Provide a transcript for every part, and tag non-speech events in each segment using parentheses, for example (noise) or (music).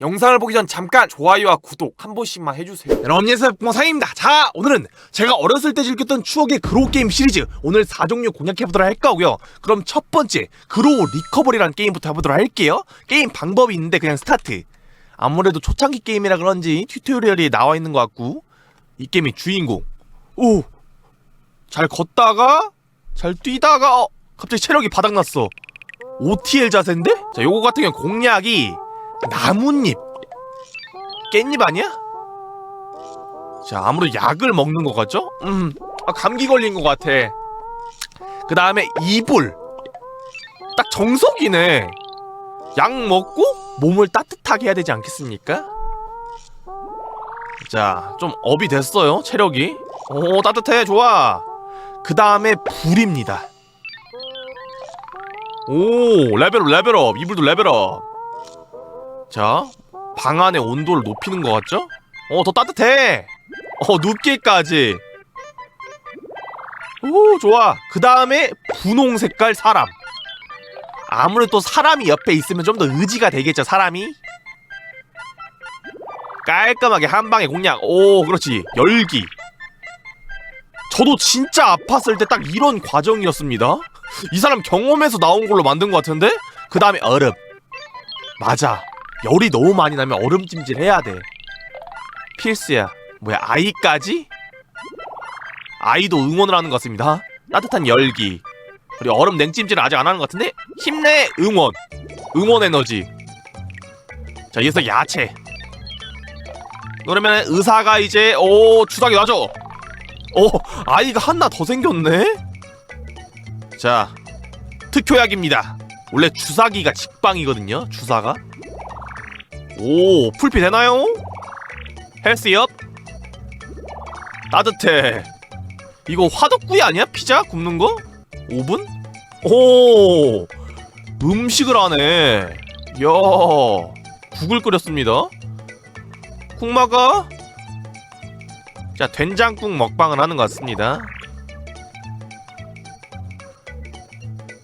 영상을 보기 전 잠깐 좋아요와 구독 한 번씩만 해주세요. 여러분 안녕하세요. 봉상입니다. 자 오늘은 제가 어렸을 때 즐겼던 추억의 그로우 게임 시리즈 오늘 4종류 공략해보도록 할 거고요. 그럼 첫 번째 그로우 리커버리라는 게임부터 해보도록 할게요. 게임 방법이 있는데 그냥 스타트. 아무래도 초창기 게임이라 그런지 튜토리얼이 나와 있는 것 같고 이 게임의 주인공. 오! 잘 걷다가 잘 뛰다가 어, 갑자기 체력이 바닥났어. OTL 자세인데? 자 요거 같은 경우 공략이 나뭇잎 깻잎 아니야? 자, 아무래도 약을 먹는 것 같죠? 음, 아, 감기 걸린 것 같아. 그 다음에 이불. 딱 정석이네. 약 먹고 몸을 따뜻하게 해야 되지 않겠습니까? 자, 좀 업이 됐어요, 체력이. 오, 따뜻해, 좋아. 그 다음에 불입니다. 오, 레벨업, 레벨업. 이불도 레벨업. 자, 방 안의 온도를 높이는 것 같죠? 어, 더 따뜻해. 어, 눕기까지. 오, 좋아. 그 다음에 분홍 색깔 사람. 아무래도 또 사람이 옆에 있으면 좀 더 의지가 되겠죠, 사람이? 깔끔하게 한 방에 공략. 오, 그렇지. 열기. 저도 진짜 아팠을 때 딱 이런 과정이었습니다. 이 사람 경험에서 나온 걸로 만든 것 같은데? 그 다음에 얼음. 맞아. 열이 너무 많이 나면 얼음찜질 해야 돼. 필수야. 뭐야, 아이까지? 아이도 응원을 하는 것 같습니다. 따뜻한 열기. 그리고 얼음 냉찜질은 아직 안 하는 것 같은데? 힘내, 응원. 응원 에너지. 자, 이어서 야채. 그러면 의사가 이제, 오, 주사기 놔줘. 오, 아이가 하나 더 생겼네? 자, 특효약입니다. 원래 주사기가 직방이거든요, 주사가. 오, 풀피 되나요? 헬스업? 따뜻해. 이거 화덕구이 아니야? 피자 굽는 거? 오븐? 오, 음식을 하네. 야, 국을 끓였습니다. 국 먹어? 자, 된장국 먹방을 하는 것 같습니다.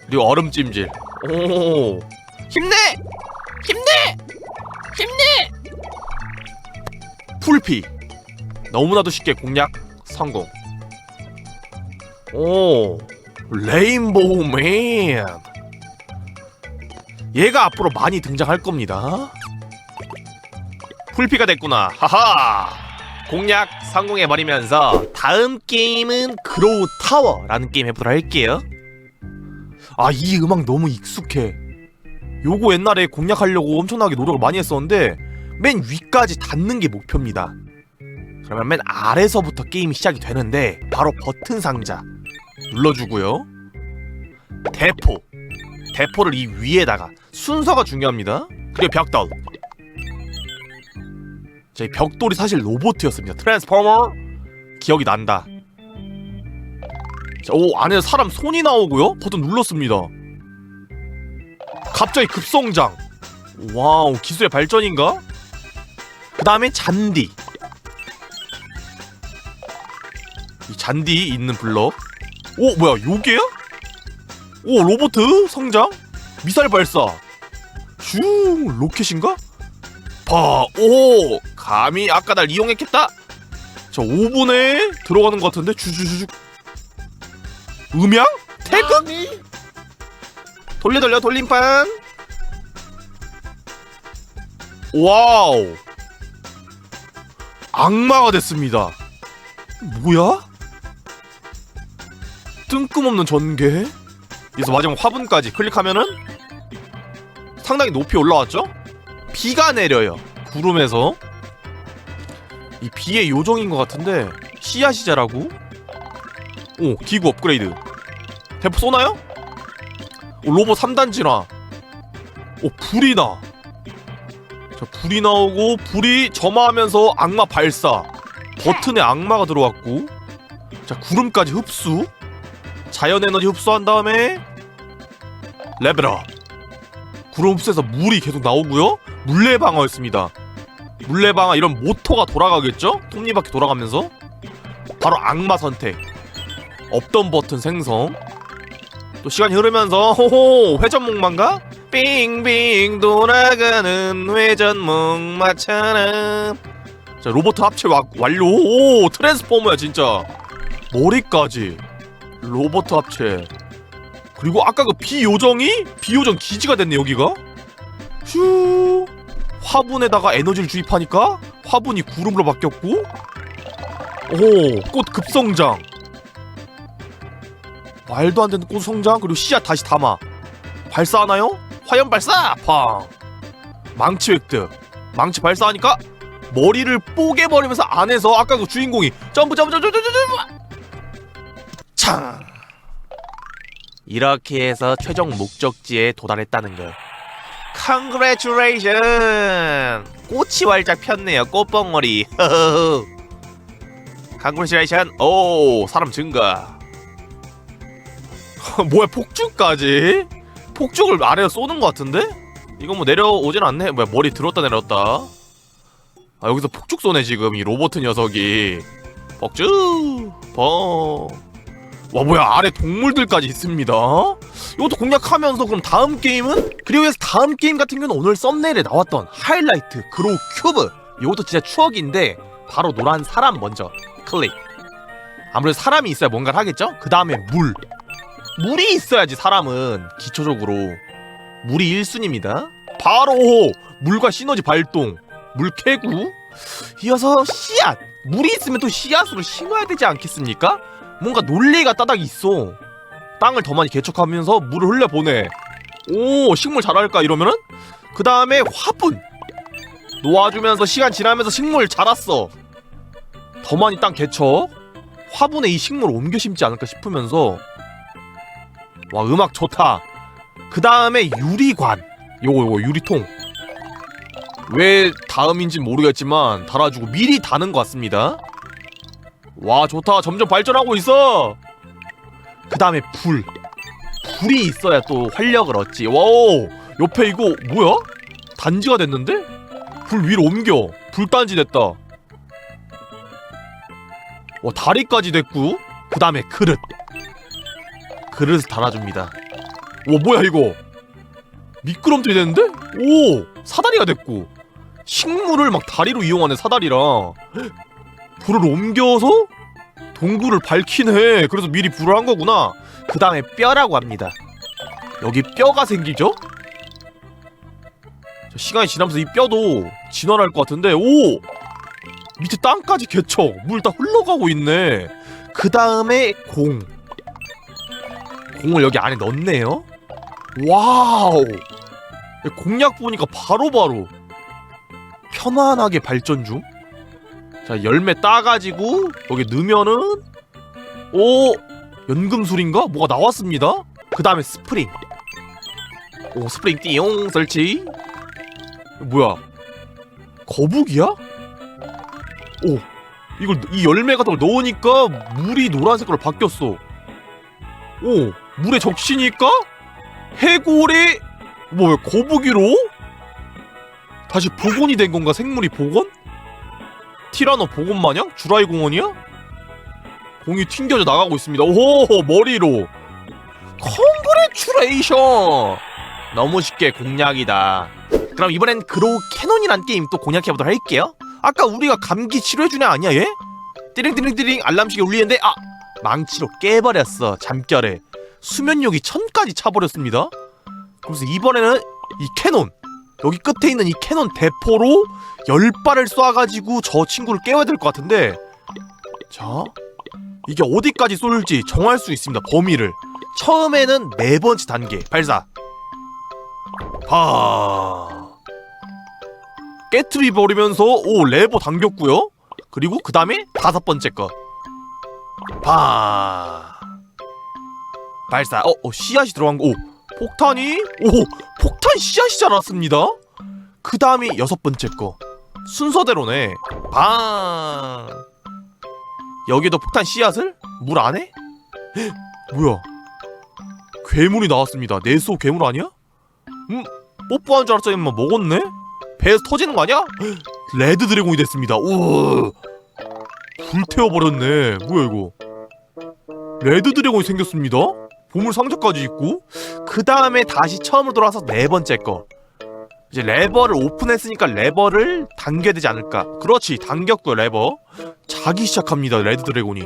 그리고 얼음찜질. 오! 힘내! 힘내! 풀피. 너무나도 쉽게 공략 성공. 오 레인보우 맨. 얘가 앞으로 많이 등장할 겁니다. 풀피가 됐구나. 하하! 공략 성공해버리면서 다음 게임은 그로우 타워라는 게임 해보도록 할게요. 아 이 음악 너무 익숙해. 요거 옛날에 공략하려고 엄청나게 노력을 많이 했었는데 맨 위까지 닿는 게 목표입니다. 그러면 맨 아래서부터 게임이 시작이 되는데 바로 버튼 상자 눌러주고요. 대포 대포를 이 위에다가 순서가 중요합니다. 그리고 벽돌 자, 이 벽돌이 사실 로봇이었습니다. 트랜스포머 기억이 난다. 자, 오 안에 사람 손이 나오고요. 버튼 눌렀습니다. 갑자기 급성장. 와우, 기술의 발전인가? 그 다음에 잔디. 이 잔디 있는 블럭. 오, 뭐야, 요게야? 오, 로보트 성장? 미사일 발사. 슝, 로켓인가? 봐, 오, 감히 아까 날 이용했겠다? 자, 5분에 들어가는 것 같은데? 주주주주. 음향? 태극? 돌려 돌려 돌림판 와우 악마가 됐습니다 뭐야? 뜬금없는 전개 여기서 마지막 화분까지 클릭하면은 상당히 높이 올라왔죠? 비가 내려요 구름에서 이 비의 요정인 것 같은데 씨앗이 자라고 오 기구 업그레이드 대포 쏘나요? 오, 로봇 3단 진화. 오, 불이 나. 자, 불이 나오고, 불이 점화하면서 악마 발사. 버튼에 악마가 들어왔고. 자, 구름까지 흡수. 자연 에너지 흡수한 다음에, 레벨업. 구름 흡수해서 물이 계속 나오고요. 물레 방어였습니다. 물레 방어 이런 모터가 돌아가겠죠? 톱니바퀴 돌아가면서. 바로 악마 선택. 없던 버튼 생성. 또 시간이 흐르면서 호호 회전목마인가? 빙빙 돌아가는 회전 목마처럼 자 로버트 합체 와, 완료. 오 트랜스포머야 진짜. 머리까지. 로버트 합체. 그리고 아까 그 비요정이? 비요정 기지가 됐네 여기가. 휴. 화분에다가 에너지를 주입하니까 화분이 구름으로 바뀌었고. 오꽃 급성장. 말도 안 되는 꽃 성장? 그리고 씨앗 다시 담아. 발사하나요? 화염 발사! 팡 망치 획득. 망치 발사하니까 머리를 뽀개 버리면서 안에서 아까 그 주인공이 점프 점프 점프 점프 점프 창! 이렇게 해서 최종 목적지에 도달했다는 거 Congratulation 꽃이 활짝 폈네요. 꽃봉오리. (laughs) Congratulation 오 사람 증가. (laughs) 뭐야 폭죽까지 폭죽을 아래로 쏘는 것 같은데? 이거 뭐 내려오진 않네? 뭐야 머리 들었다 내렸다. 아 여기서 폭죽 쏘네 지금 이 로버트 녀석이. 폭죽 펑와 뭐야 아래 동물들까지 있습니다. 이것도 공략하면서 그럼 다음 게임은? 그리고 해서 다음 게임 같은 경우는 오늘 썸네일에 나왔던 하이라이트 그로우 큐브. 이것도 진짜 추억인데 바로 노란 사람 먼저 클릭. 아무래도 사람이 있어야 뭔가를 하겠죠? 그 다음에 물 물이 있어야지 사람은 기초적으로 물이 1순위입니다. 바로 물과 시너지 발동! 물 캐구? 이어서 씨앗! 물이 있으면 또 씨앗으로 심어야 되지 않겠습니까? 뭔가 논리가 따닥 있어. 땅을 더 많이 개척하면서 물을 흘려보내. 오 식물 자랄까 이러면은? 그 다음에 화분! 놓아주면서 시간 지나면서 식물 자랐어. 더 많이 땅 개척? 화분에 이 식물을 옮겨 심지 않을까 싶으면서 와 음악 좋다. 그 다음에 유리관. 요거 요거 유리통. 왜 다음인진 모르겠지만 달아주고 미리 다는 것 같습니다. 와 좋다. 점점 발전하고 있어. 그 다음에 불. 불이 있어야 또 활력을 얻지. 와우 옆에 이거 뭐야? 단지가 됐는데? 불 위로 옮겨. 불단지 됐다. 와 다리까지 됐고 그 다음에 그릇 그릇을 달아줍니다 와 뭐야 이거 미끄럼틀이 됐는데 오 사다리가 됐고 식물을 막 다리로 이용하는 사다리랑 불을 옮겨서 동굴을 밝히네. 그래서 미리 불을 한 거구나. 그 다음에 뼈라고 합니다. 여기 뼈가 생기죠? 자, 시간이 지나면서 이 뼈도 진화할 것 같은데, 오! 밑에 땅까지 개척. 물다 흘러가고 있네. 그 다음에 공. 공을 여기 안에 넣네요. 와우! 공략 보니까 바로 바로 편안하게 발전 중. 자 열매 따가지고 여기 넣으면은 오 연금술인가 뭐가 나왔습니다. 그 다음에 스프링. 오 스프링 띠용 설치. 뭐야? 거북이야? 오 이걸 이 열매 같은 걸 넣으니까 물이 노란색으로 바뀌었어. 오 물에 적시니까 해골이 뭐야 거북이로 다시 복원이 된 건가 생물이 복원? 티라노 복원 마냥? 주라이 공원이야? 공이 튕겨져 나가고 있습니다. 오 머리로. 컨그레츄레이션. 너무 쉽게 공략이다. 그럼 이번엔 그로우 캐논이란 게임 또 공략해보도록 할게요. 아까 우리가 감기 치료해주냐 아니야 얘? 띠링띠링띠링 알람시계 울리는데 아 망치로 깨버렸어 잠결에 수면력이 천까지 차버렸습니다. 그래서 이번에는 이 캐논 여기 끝에 있는 이 캐논 대포로 열 발을 쏴가지고 저 친구를 깨워야 될 것 같은데 자 이게 어디까지 쏠지 정할 수 있습니다 범위를. 처음에는 네 번째 단계 발사. 파 깨트리 버리면서 오 레버 당겼고요. 그리고 그 다음에 다섯 번째 거파 발사. 어, 어 씨앗이 들어간 거 오 폭탄이? 오 폭탄 씨앗이 자랐습니다? 그 다음이 여섯 번째 거. 순서대로네. 방 여기도 폭탄 씨앗을? 물 안에? 헉, 뭐야? 괴물이 나왔습니다. 내수 괴물 아니야? 음 뽀뽀한 줄 알았더니 뭐 먹었네? 배에서 터지는 거 아니야? 헉, 레드 드래곤이 됐습니다. 우 불태워버렸네. 뭐야 이거? 레드 드래곤이 생겼습니다 보물 상자까지 있고 그 다음에 다시 처음으로 돌아와서 네 번째 거. 이제 레버를 오픈했으니까 레버를 당겨야 되지 않을까. 그렇지 당겼고 레버. 자기 시작합니다 레드 드래곤이.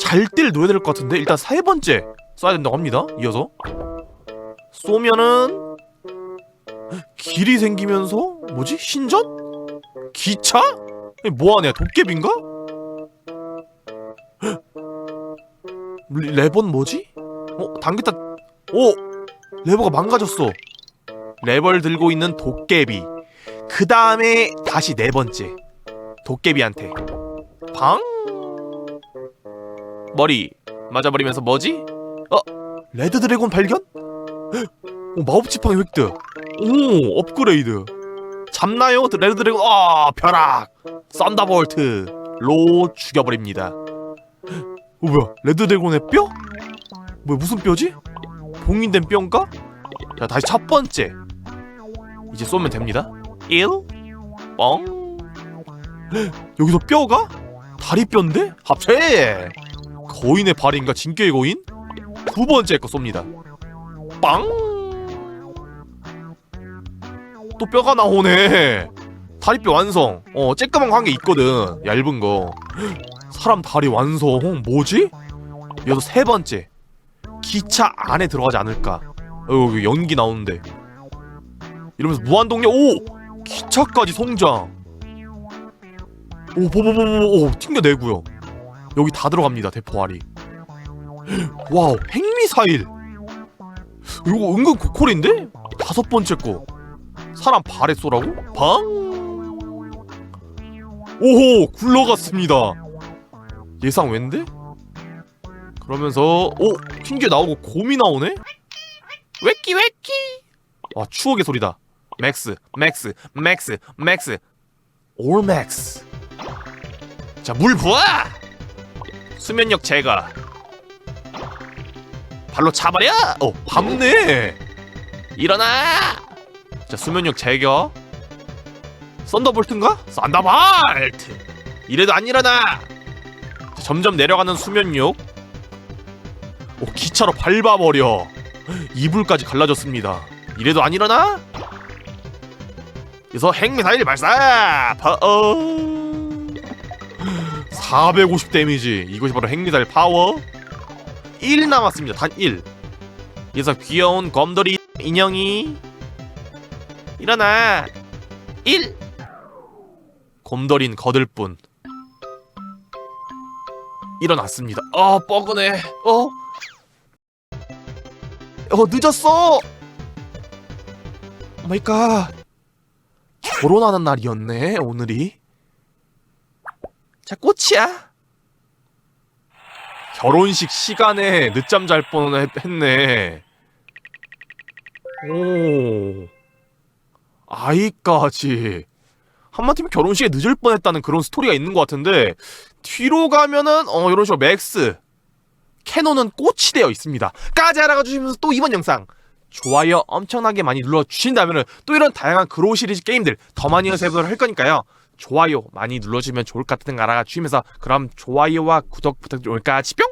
잘뛸 놓아야 될 것 같은데 일단 세 번째 쏴야 된다고 합니다 이어서. 쏘면은 길이 생기면서 뭐지? 신전? 기차? 뭐하냐 도깨비인가? 레버는 뭐지 어 당겼다 오! 레버가 망가졌어. 레버를 들고 있는 도깨비. 그 다음에 다시 네 번째. 도깨비한테. 방! 머리 맞아버리면서 뭐지? 어? 레드 드래곤 발견? 오 마법 지팡이 획득. 오 업그레이드. 잡나요? 레드 드래곤 아 벼락. 썬더볼트 로 죽여버립니다. 어 뭐야? 레드 드래곤의 뼈 뭐야 무슨 뼈지 봉인된 뼈인가 자 다시 첫 번째 이제 쏘면 됩니다 1 뻥. (gasps) 여기서 뼈가? 다리뼈인데? 합체! 거인의 발인가 진격의 거인? 두 번째 거 쏩니다. 빵! 또 뼈가 나오네. 다리뼈 완성. 어, 쬐끄만 개 있거든. 얇은 거. (gasps) 사람 다리 완성. 뭐지? 여기서 세 번째. 기차 안에 들어가지 않을까. 어, 연기 나오는데. 이러면서 무한동력. 오! 기차까지 성장. 오, 보보보보, 오, 튕겨내고요. 여기 다 들어갑니다, 대포알이. (gasps) 와우, 핵미사일. 이거 은근 고퀄인데? 다섯 번째 거. 사람 발에 쏘라고? 방? 오호, 굴러갔습니다. 예상 왠데? 그러면서, 오, 튕겨 나오고 곰이 나오네? 왜끼, 왜끼? 아, 추억의 소리다. 맥스, 맥스, 맥스, 맥스. 올 맥스. 자, 물 부어! 수면력 제거. 발로 차버려! 어, 밟네! 일어나! 자, 수면력 제거. 썬더볼트인가? 썬더볼트! 이래도 안 일어나! 자, 점점 내려가는 수면력. 오, 기차로 밟아버려. 이불까지 갈라졌습니다. 이래도 안 일어나? 그래서 핵미사일 발사! 파워! 450 데미지. 이것이 바로 핵미사일 파워. 1 남았습니다. 단 1. 그래서 귀여운 검돌이 인형이 일어나. 1. 곰돌인 거들뿐. 일어났습니다. 어, 뻐근해. 어? 어, 늦었어. 오 마이 갓. 결혼하는 날이었네, 오늘이. 자, 꽃이야. 결혼식 시간에 늦잠 잘 뻔했네. 오. 아이까지. 한마디면 결혼식에 늦을 뻔했다는 그런 스토리가 있는 것 같은데 뒤로 가면은 어 이런 식으로 맥스 캐논은 꽃이 되어 있습니다. 까지 알아가 주시면서 또 이번 영상 좋아요 엄청나게 많이 눌러주신다면 또 이런 다양한 그로우 시리즈 게임들 더 많이 연습해보도록 할 거니까요. 좋아요 많이 눌러주면 좋을 것 같은 거 알아가 주시면서 그럼 좋아요와 구독 부탁드릴까 지뿅?